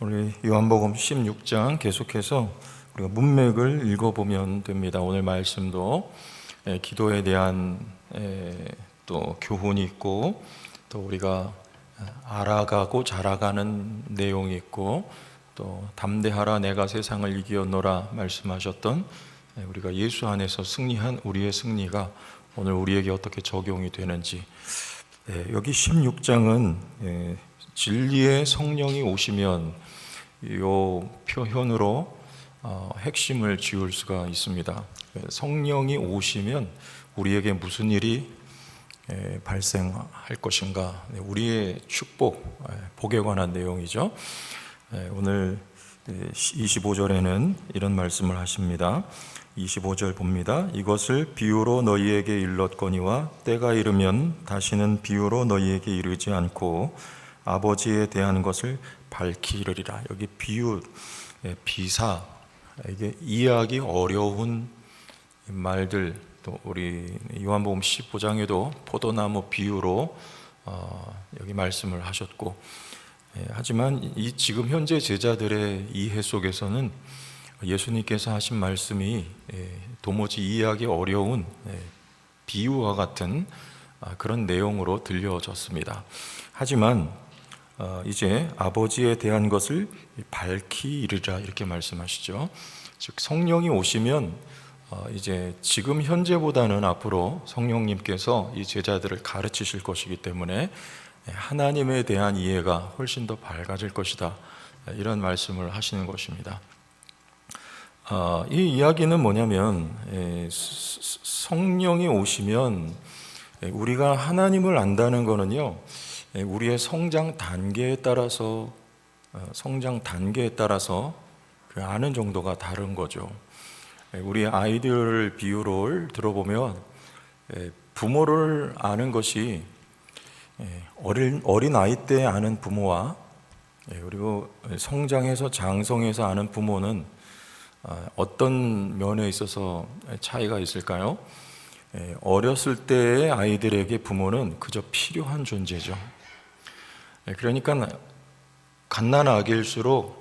우리 요한복음 16장 계속해서 우리가 문맥을 읽어보면 됩니다. 오늘 말씀도 에, 기도에 대한 에, 또 교훈이 있고 또 우리가 알아가고 자라가는 내용이 있고 또 담대하라 내가 세상을 이기었노라 말씀하셨던 에, 우리가 예수 안에서 승리한 우리의 승리가 오늘 우리에게 어떻게 적용이 되는지 예, 여기 16장은 예, 진리의 성령이 오시면 요 표현으로 어, 핵심을 지울 수가 있습니다. 예, 성령이 오시면 우리에게 무슨 일이 예, 발생할 것인가? 네, 우리의 축복, 예, 복에 관한 내용이죠. 예, 오늘 25절에는 이런 말씀을 하십니다. 25절 봅니다. 이것을 비유로 너희에게 일렀거니와 때가 이르면 다시는 비유로 너희에게 이르지 않고 아버지에 대한 것을 밝히리라. 여기 비유, 예, 비사 이게 이해하기 어려운 말들 또 우리 요한복음 15장에도 포도나무 비유로 어, 여기 말씀을 하셨고 예, 하지만 이 지금 현재 제자들의 이해 속에서는 예수님께서 하신 말씀이 예, 도무지 이해하기 어려운 예, 비유와 같은 아, 그런 내용으로 들려졌습니다. 하지만 어, 이제 아버지에 대한 것을 밝히 이르라 이렇게 말씀하시죠. 즉 성령이 오시면 어, 이제 지금 현재보다는 앞으로 성령님께서 이 제자들을 가르치실 것이기 때문에 하나님에 대한 이해가 훨씬 더 밝아질 것이다. 이런 말씀을 하시는 것입니다. 어, 이 이야기는 뭐냐면 스- 성령이 오시면 에, 우리가 하나님을 안다는 거는요 에, 우리의 성장 단계에 따라서 어, 성장 단계에 따라서 그 아는 정도가 다른 거죠. 에, 우리 아이들 비유를 들어보면 에, 부모를 아는 것이 에, 어린 어린 아이 때 아는 부모와 예, 그리고 성장해서 장성해서 아는 부모는 아, 어떤 면에 있어서 차이가 있을까요? 예, 어렸을 때의 아이들에게 부모는 그저 필요한 존재죠. 예, 그러니까 갓난아기일수록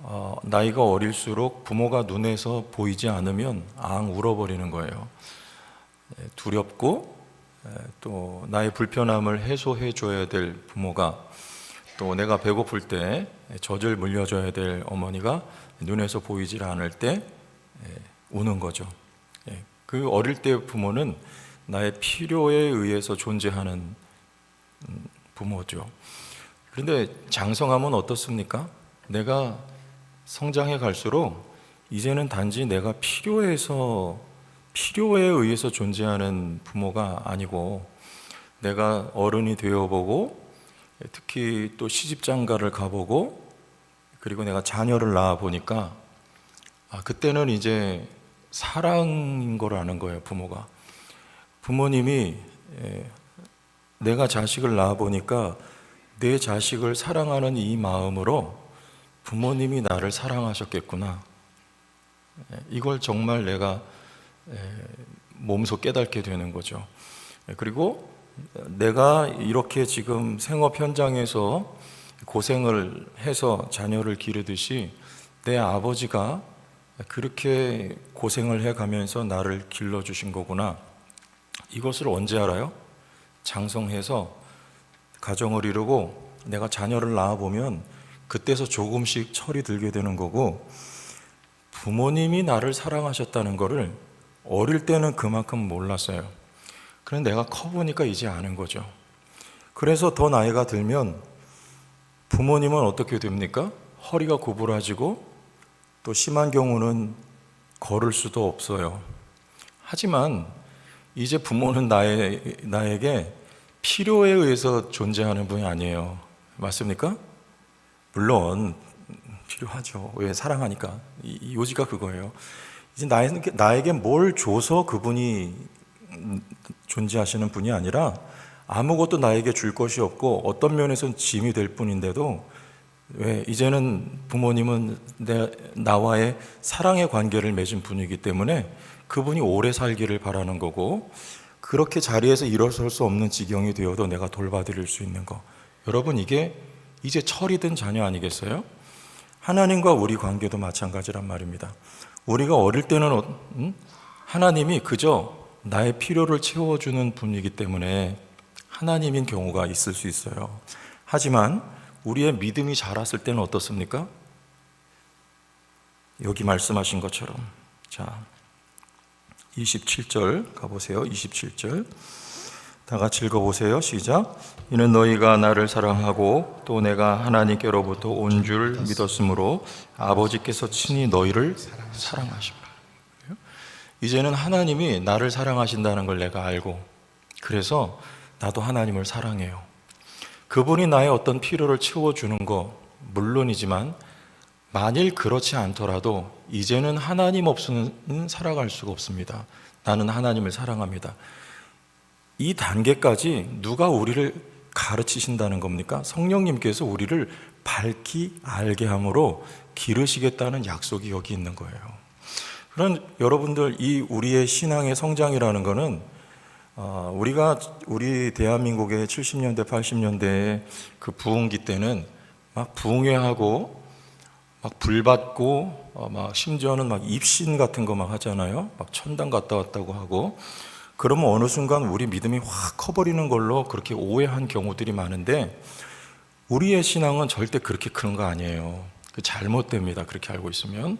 어, 나이가 어릴수록 부모가 눈에서 보이지 않으면 앙 울어버리는 거예요. 예, 두렵고 예, 또 나의 불편함을 해소해 줘야 될 부모가 또 내가 배고플 때 젖을 물려줘야 될 어머니가 눈에서 보이질 않을 때 예, 우는 거죠. 예, 그 어릴 때 부모는 나의 필요에 의해서 존재하는 음, 부모죠. 그런데 장성하면 어떻습니까? 내가 성장해 갈수록 이제는 단지 내가 필요해서 필요에 의해서 존재하는 부모가 아니고 내가 어른이 되어보고 특히 또 시집장가를 가보고 그리고 내가 자녀를 낳아 보니까 아, 그때는 이제 사랑인 걸 아는 거예요 부모가 부모님이 에, 내가 자식을 낳아 보니까 내 자식을 사랑하는 이 마음으로 부모님이 나를 사랑하셨겠구나 에, 이걸 정말 내가 에, 몸소 깨닫게 되는 거죠 에, 그리고 내가 이렇게 지금 생업 현장에서 고생을 해서 자녀를 기르듯이 내 아버지가 그렇게 고생을 해 가면서 나를 길러 주신 거구나. 이것을 언제 알아요? 장성해서 가정을 이루고 내가 자녀를 낳아 보면 그때서 조금씩 철이 들게 되는 거고 부모님이 나를 사랑하셨다는 거를 어릴 때는 그만큼 몰랐어요. 그런데 내가 커보니까 이제 아는 거죠. 그래서 더 나이가 들면 부모님은 어떻게 됩니까? 허리가 구부라지고 또 심한 경우는 걸을 수도 없어요. 하지만 이제 부모는 나의, 나에게 필요에 의해서 존재하는 분이 아니에요. 맞습니까? 물론 필요하죠. 왜 사랑하니까. 이, 이 요지가 그거예요. 이제 나에게, 나에게 뭘 줘서 그분이 존재하시는 분이 아니라 아무것도 나에게 줄 것이 없고 어떤 면에서는 짐이 될 뿐인데도 왜 이제는 부모님은 내 나와의 사랑의 관계를 맺은 분이기 때문에 그분이 오래 살기를 바라는 거고 그렇게 자리에서 일어설 수 없는 지경이 되어도 내가 돌봐드릴 수 있는 거 여러분 이게 이제 철이 든 자녀 아니겠어요? 하나님과 우리 관계도 마찬가지란 말입니다. 우리가 어릴 때는 어- 음? 하나님이 그저 나의 필요를 채워주는 분이기 때문에 하나님인 경우가 있을 수 있어요. 하지만 우리의 믿음이 자랐을 때는 어떻습니까? 여기 말씀하신 것처럼 자 27절 가보세요. 27절 다 같이 읽어보세요. 시작. 이는 너희가 나를 사랑하고 또 내가 하나님께로부터 온 줄 믿었으므로 아버지께서 친히 너희를 사랑하십니다. 이제는 하나님이 나를 사랑하신다는 걸 내가 알고 그래서 나도 하나님을 사랑해요. 그분이 나의 어떤 필요를 채워주는 거 물론이지만 만일 그렇지 않더라도 이제는 하나님 없이는 살아갈 수가 없습니다. 나는 하나님을 사랑합니다. 이 단계까지 누가 우리를 가르치신다는 겁니까? 성령님께서 우리를 밝히 알게 함으로 기르시겠다는 약속이 여기 있는 거예요. 그런 여러분들 이 우리의 신앙의 성장이라는 것은 어, 우리가 우리 대한민국의 70년대 80년대의 그 부흥기 때는 막 부흥회하고 막 불받고 어, 막 심지어는 막 입신 같은 거 막 하잖아요. 막 천당 갔다 왔다고 하고 그러면 어느 순간 우리 믿음이 확 커버리는 걸로 그렇게 오해한 경우들이 많은데 우리의 신앙은 절대 그렇게 그런 거 아니에요. 그 잘못됩니다. 그렇게 알고 있으면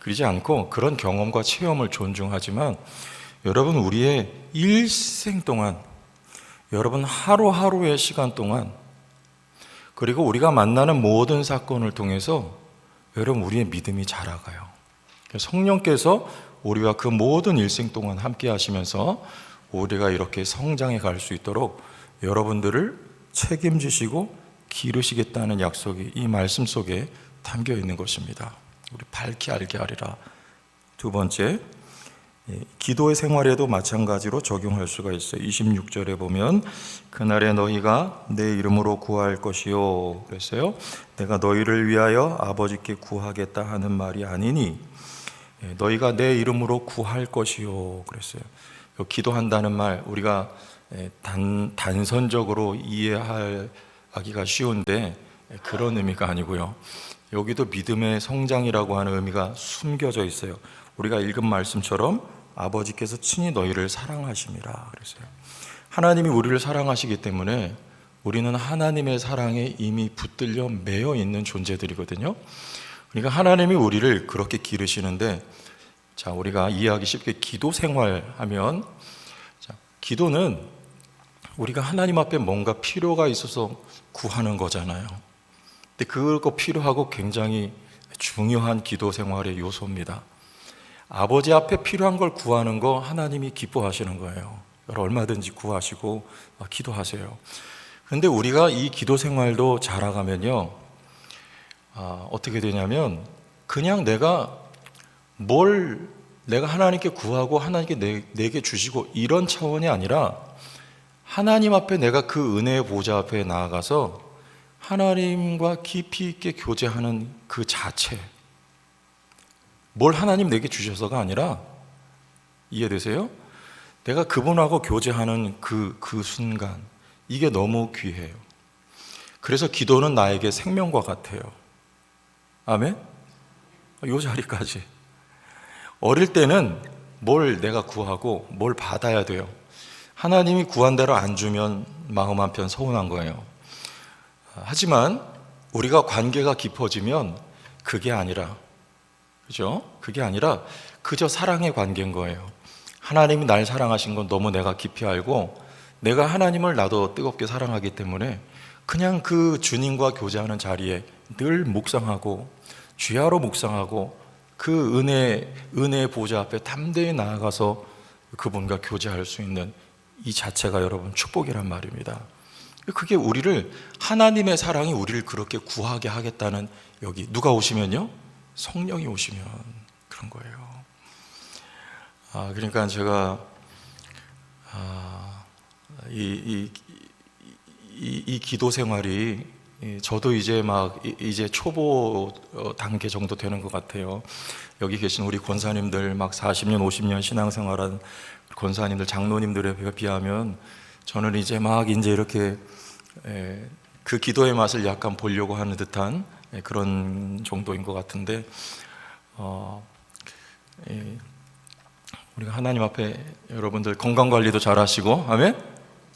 그러지 않고 그런 경험과 체험을 존중하지만 여러분 우리의 일생 동안 여러분 하루하루의 시간 동안 그리고 우리가 만나는 모든 사건을 통해서 여러분 우리의 믿음이 자라가요. 성령께서 우리와 그 모든 일생 동안 함께 하시면서 우리가 이렇게 성장해 갈 수 있도록 여러분들을 책임지시고 기르시겠다는 약속이 이 말씀 속에 담겨 있는 것입니다. 우리 밝히 알게 하리라. 두 번째, 예, 기도의 생활에도 마찬가지로 적용할 수가 있어요. 26절에 보면 그날에 너희가 내 이름으로 구할 것이요 그랬어요. 내가 너희를 위하여 아버지께 구하겠다 하는 말이 아니니 예, 너희가 내 이름으로 구할 것이요 그랬어요. 요 기도한다는 말 우리가 예, 단 단선적으로 이해하기가 쉬운데 예, 그런 의미가 아니고요. 여기도 믿음의 성장이라고 하는 의미가 숨겨져 있어요. 우리가 읽은 말씀처럼 아버지께서 친히 너희를 사랑하심이라 그랬어요. 하나님이 우리를 사랑하시기 때문에 우리는 하나님의 사랑에 이미 붙들려 매여 있는 존재들이거든요. 그러니까 하나님이 우리를 그렇게 기르시는데 자, 우리가 이해하기 쉽게 기도 생활하면 자, 기도는 우리가 하나님 앞에 뭔가 필요가 있어서 구하는 거잖아요. 근데 그거 필요하고 굉장히 중요한 기도 생활의 요소입니다. 아버지 앞에 필요한 걸 구하는 거 하나님이 기뻐하시는 거예요. 얼마든지 구하시고 기도하세요. 근데 우리가 이 기도 생활도 자라가면요. 아, 어떻게 되냐면 그냥 내가 뭘 내가 하나님께 구하고 하나님께 내, 내게 주시고 이런 차원이 아니라 하나님 앞에 내가 그 은혜의 보좌 앞에 나아가서 하나님과 깊이 있게 교제하는 그 자체 뭘 하나님 내게 주셔서가 아니라 이해되세요? 내가 그분하고 교제하는 그, 그 순간 이게 너무 귀해요. 그래서 기도는 나에게 생명과 같아요. 아멘? 요 자리까지. 어릴 때는 뭘 내가 구하고 뭘 받아야 돼요. 하나님이 구한 대로 안 주면 마음 한편 서운한 거예요. 하지만 우리가 관계가 깊어지면 그게 아니라, 그죠? 그게 아니라 그저 사랑의 관계인 거예요. 하나님이 날 사랑하신 건 너무 내가 깊이 알고 내가 하나님을 나도 뜨겁게 사랑하기 때문에 그냥 그 주님과 교제하는 자리에 늘 묵상하고 주야로 묵상하고 그 은혜 은혜의 보좌 앞에 담대히 나아가서 그분과 교제할 수 있는 이 자체가 여러분 축복이란 말입니다. 그게 우리를 하나님의 사랑이 우리를 그렇게 구하게 하겠다는 여기 누가 오시면요 성령이 오시면 그런 거예요. 아 그러니까 제가 아, 이, 이, 이, 이 기도 생활이 저도 이제 막 이제 초보 어, 단계 정도 되는 것 같아요. 여기 계신 우리 권사님들 막 40년, 50년 신앙생활한 권사님들, 장로님들에 비하면 저는 이제 막 이제 이렇게 그 기도의 맛을 약간 보려고 하는 듯한 예, 그런 정도인 것 같은데 어, 예, 우리가 하나님 앞에 여러분들 건강 관리도 잘 하시고 아멘.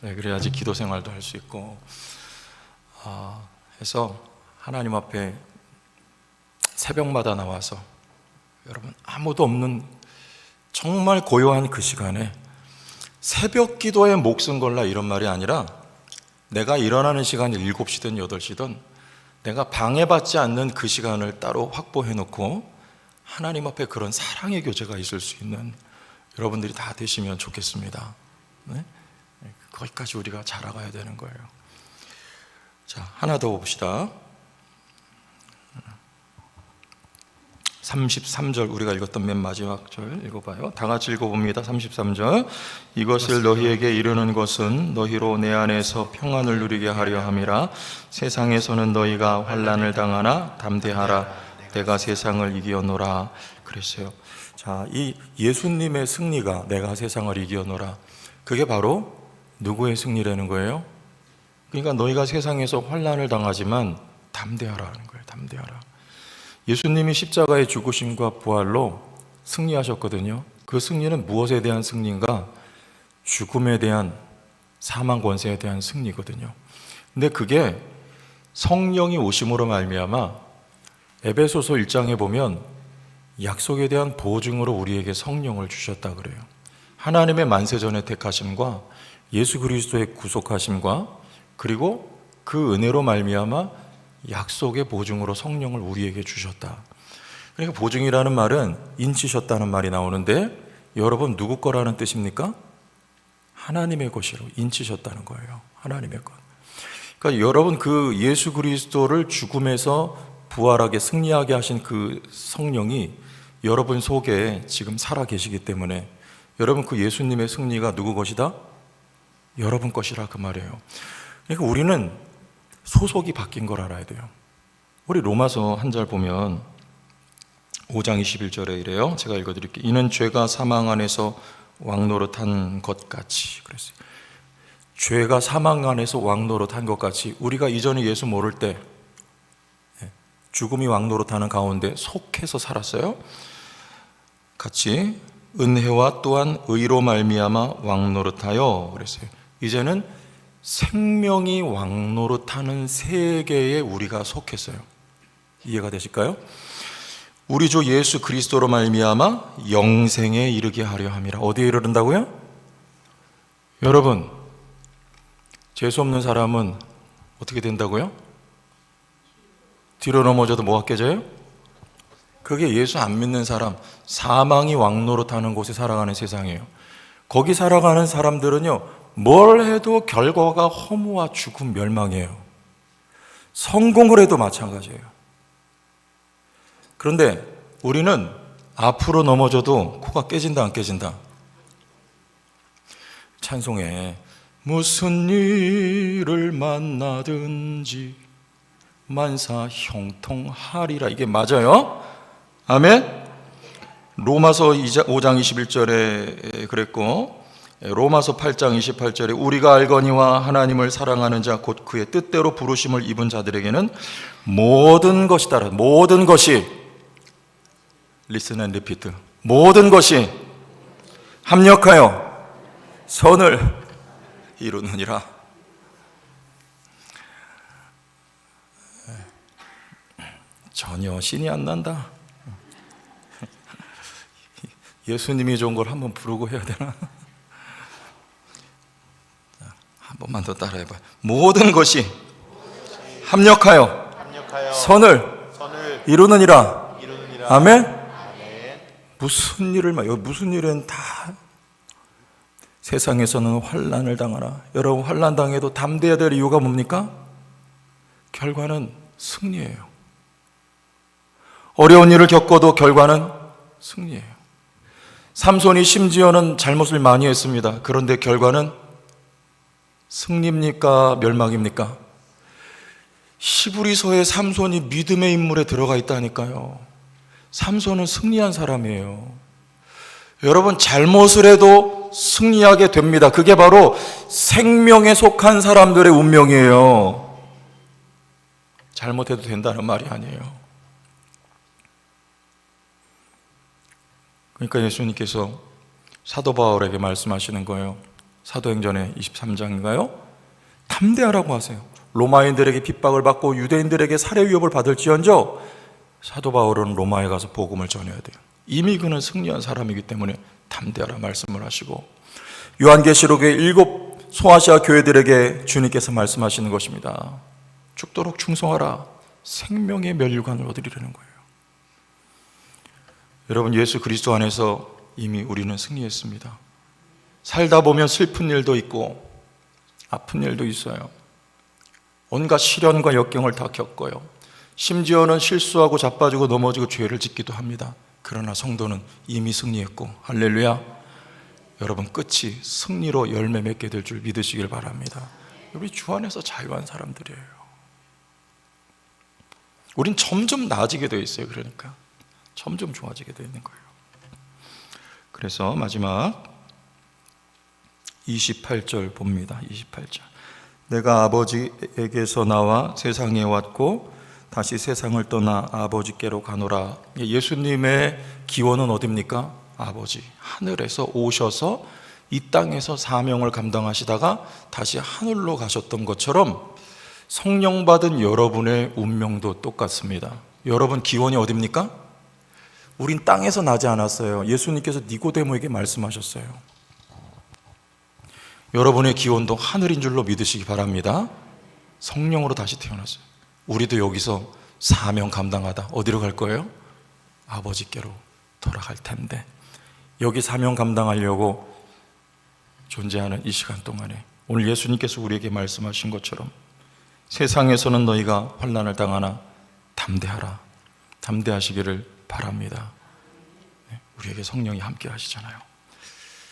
네, 그래야지 기도 생활도 할 수 있고 아, 해서 하나님 앞에 새벽마다 나와서 여러분 아무도 없는 정말 고요한 그 시간에 새벽 기도에 목숨 걸라 이런 말이 아니라 내가 일어나는 시간이 7시든 8시든 내가 방해받지 않는 그 시간을 따로 확보해 놓고 하나님 앞에 그런 사랑의 교제가 있을 수 있는 여러분들이 다 되시면 좋겠습니다. 네? 거기까지 우리가 자라가야 되는 거예요. 자, 하나 더 봅시다. 33절 우리가 읽었던 맨 마지막 절 읽어봐요. 다 같이 읽어봅니다. 33절 이것을 너희에게 이르는 것은 너희로 내 안에서 평안을 누리게 하려 함이라 세상에서는 너희가 환난을 당하나 담대하라 내가 세상을 이기었노라 그랬어요. 자, 이 예수님의 승리가 내가 세상을 이기었노라 그게 바로 누구의 승리라는 거예요? 그러니까 너희가 세상에서 환난을 당하지만 담대하라 하는 거예요. 담대하라. 예수님이 십자가의 죽으심과 부활로 승리하셨거든요. 그 승리는 무엇에 대한 승리인가? 죽음에 대한 사망 권세에 대한 승리거든요. 근데 그게 성령이 오심으로 말미암아 에베소서 1장에 보면 약속에 대한 보증으로 우리에게 성령을 주셨다 그래요. 하나님의 만세전의 택하심과 예수 그리스도의 구속하심과 그리고 그 은혜로 말미암아 약속의 보증으로 성령을 우리에게 주셨다. 그러니까 보증이라는 말은 인치셨다는 말이 나오는데 여러분 누구 거라는 뜻입니까? 하나님의 것이로 인치셨다는 거예요. 하나님의 것. 그러니까 여러분 그 예수 그리스도를 죽음에서 부활하게 승리하게 하신 그 성령이 여러분 속에 지금 살아 계시기 때문에 여러분 그 예수님의 승리가 누구 것이다? 여러분 것이라 그 말이에요. 그러니까 우리는 소속이 바뀐 걸 알아야 돼요. 우리 로마서 한 절 보면 5장 21절에 이래요. 제가 읽어 드릴게요. 이는 죄가 사망 안에서 왕노릇한 것 같이 그랬어요. 죄가 사망 안에서 왕노릇한 것 같이 우리가 이전에 예수 모를 때 예, 죽음이 왕노릇하는 가운데 속해서 살았어요. 같이 은혜와 또한 의로 말미암아 왕노릇하여 그랬어요. 이제는 생명이 왕노릇하는 세계에 우리가 속했어요. 이해가 되실까요? 우리 주 예수 그리스도로 말미암아 영생에 이르게 하려 함이라. 어디에 이르른다고요? 여러분, 재수 없는 사람은 어떻게 된다고요? 뒤로 넘어져도 뭐가 깨져요? 그게 예수 안 믿는 사람, 사망이 왕노릇하는 곳에 살아가는 세상이에요. 거기 살아가는 사람들은요, 뭘 해도 결과가 허무와 죽음, 멸망이에요. 성공을 해도 마찬가지예요. 그런데 우리는 앞으로 넘어져도 코가 깨진다, 안 깨진다? 찬송에 무슨 일을 만나든지 만사 형통하리라. 이게 맞아요? 아멘? 로마서 5장 21절에 그랬고, 로마서 8장 28절에 우리가 알거니와 하나님을 사랑하는 자 곧 그의 뜻대로 부르심을 입은 자들에게는 모든 것이 따라 모든 것이 and repeat 모든 것이 합력하여 선을 이루느니라. 전혀 신이 안 난다. 예수님이 좋은 걸 한번 부르고 해야 되나? 한 번만 더 따라해봐. 모든 것이 합력하여 합력하여 선을 선을 이루느니라. 이루느니라. 아멘. 아멘. 무슨 일을 말, 무슨 일은 다 세상에서는 환란을 당하나. 여러분 환란 당해도 담대해야 될 이유가 뭡니까? 결과는 승리예요. 어려운 일을 겪어도 결과는 승리예요. 삼손이 심지어는 잘못을 많이 했습니다. 그런데 결과는 승리입니까? 멸망입니까? 시브리서에 삼손이 믿음의 인물에 들어가 있다니까요. 삼손은 승리한 사람이에요. 여러분, 잘못을 해도 승리하게 됩니다. 그게 바로 생명에 속한 사람들의 운명이에요. 잘못해도 된다는 말이 아니에요. 그러니까 예수님께서 사도 바울에게 말씀하시는 거예요. 사도행전의 23장인가요? 담대하라고 하세요. 로마인들에게 핍박을 받고 유대인들에게 살해 위협을 받을지언정 사도 바울은 로마에 가서 복음을 전해야 돼요. 이미 그는 승리한 사람이기 때문에 담대하라 말씀을 하시고 요한계시록의 일곱 소아시아 교회들에게 주님께서 말씀하시는 것입니다. 죽도록 충성하라. 생명의 멸류관을 얻으리라는 거예요. 여러분 예수 그리스도 안에서 이미 우리는 승리했습니다. 살다 보면 슬픈 일도 있고 아픈 일도 있어요. 온갖 시련과 역경을 다 겪어요. 심지어는 실수하고 자빠지고 넘어지고 죄를 짓기도 합니다. 그러나 성도는 이미 승리했고 할렐루야. 여러분 끝이 승리로 열매 맺게 될 줄 믿으시길 바랍니다. 우리 주 안에서 자유한 사람들이에요. 우린 점점 나아지게 되어 있어요. 그러니까 점점 좋아지게 되어 있는 거예요. 그래서 마지막 28절 봅니다. 28절. 내가 아버지에게서 나와 세상에 왔고 다시 세상을 떠나 아버지께로 가노라. 예수님의 기원은 어딥니까? 아버지. 하늘에서 오셔서 이 땅에서 사명을 감당하시다가 다시 하늘로 가셨던 것처럼 성령 받은 여러분의 운명도 똑같습니다. 여러분 기원이 어딥니까? 우린 땅에서 나지 않았어요. 예수님께서 니고데모에게 말씀하셨어요. 여러분의 기원도 하늘인 줄로 믿으시기 바랍니다. 성령으로 다시 태어났어요. 우리도 여기서 사명 감당하다 어디로 갈 거예요? 아버지께로 돌아갈 텐데 여기 사명 감당하려고 존재하는 이 시간 동안에 오늘 예수님께서 우리에게 말씀하신 것처럼 세상에서는 너희가 환난을 당하나 담대하라. 담대하시기를 바랍니다. 네, 우리에게 성령이 함께 하시잖아요.